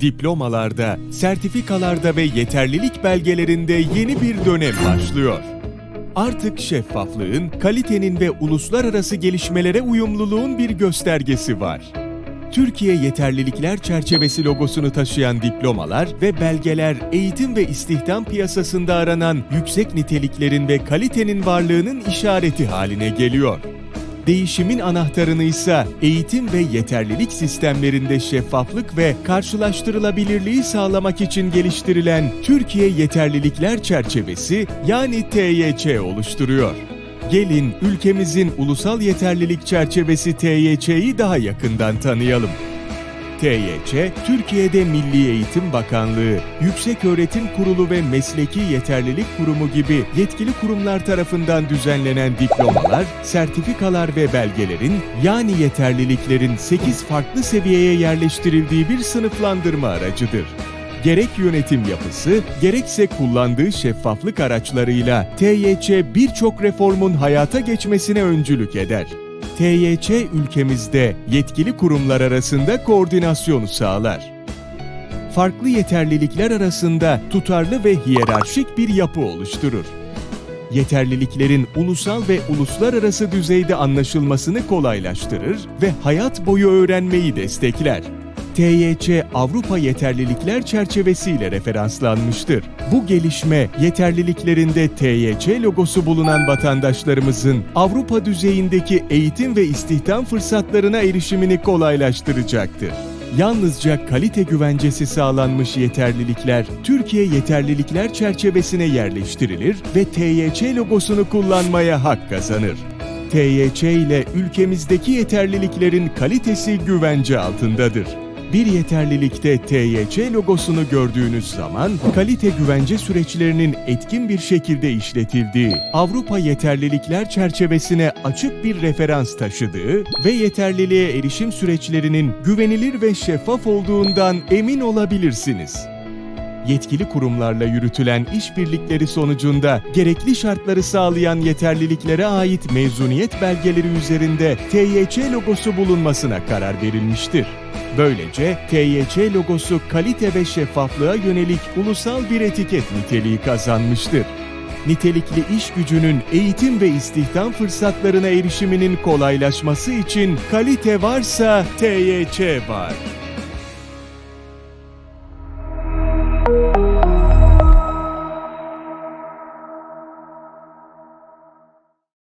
Diplomalarda, sertifikalarda ve yeterlilik belgelerinde yeni bir dönem başlıyor. Artık şeffaflığın, kalitenin ve uluslararası gelişmelere uyumluluğun bir göstergesi var. Türkiye Yeterlilikler Çerçevesi logosunu taşıyan diplomalar ve belgeler eğitim ve istihdam piyasasında aranan yüksek niteliklerin ve kalitenin varlığının işareti haline geliyor. Değişimin anahtarını ise eğitim ve yeterlilik sistemlerinde şeffaflık ve karşılaştırılabilirliği sağlamak için geliştirilen Türkiye Yeterlilikler Çerçevesi yani TYÇ oluşturuyor. Gelin ülkemizin ulusal yeterlilik çerçevesi TYÇ'yi daha yakından tanıyalım. TYÇ, Türkiye'de Milli Eğitim Bakanlığı, Yükseköğretim Kurulu ve Mesleki Yeterlilik Kurumu gibi yetkili kurumlar tarafından düzenlenen diplomalar, sertifikalar ve belgelerin yani yeterliliklerin 8 farklı seviyeye yerleştirildiği bir sınıflandırma aracıdır. Gerek yönetim yapısı, gerekse kullandığı şeffaflık araçlarıyla TYÇ birçok reformun hayata geçmesine öncülük eder. TYÇ ülkemizde yetkili kurumlar arasında koordinasyonu sağlar. Farklı yeterlilikler arasında tutarlı ve hiyerarşik bir yapı oluşturur. Yeterliliklerin ulusal ve uluslararası düzeyde anlaşılmasını kolaylaştırır ve hayat boyu öğrenmeyi destekler. TYÇ Avrupa Yeterlilikler Çerçevesiyle referanslanmıştır. Bu gelişme yeterliliklerinde TYÇ logosu bulunan vatandaşlarımızın Avrupa düzeyindeki eğitim ve istihdam fırsatlarına erişimini kolaylaştıracaktır. Yalnızca kalite güvencesi sağlanmış yeterlilikler Türkiye Yeterlilikler Çerçevesine yerleştirilir ve TYÇ logosunu kullanmaya hak kazanır. TYÇ ile ülkemizdeki yeterliliklerin kalitesi güvence altındadır. Bir yeterlilikte TYÇ logosunu gördüğünüz zaman kalite güvence süreçlerinin etkin bir şekilde işletildiği, Avrupa yeterlilikler çerçevesine açık bir referans taşıdığı ve yeterliliğe erişim süreçlerinin güvenilir ve şeffaf olduğundan emin olabilirsiniz yetkili kurumlarla yürütülen işbirlikleri sonucunda gerekli şartları sağlayan yeterliliklere ait mezuniyet belgeleri üzerinde TYÇ logosu bulunmasına karar verilmiştir. Böylece TYÇ logosu kalite ve şeffaflığa yönelik ulusal bir etiket niteliği kazanmıştır. Nitelikli iş gücünün eğitim ve istihdam fırsatlarına erişiminin kolaylaşması için kalite varsa TYÇ var.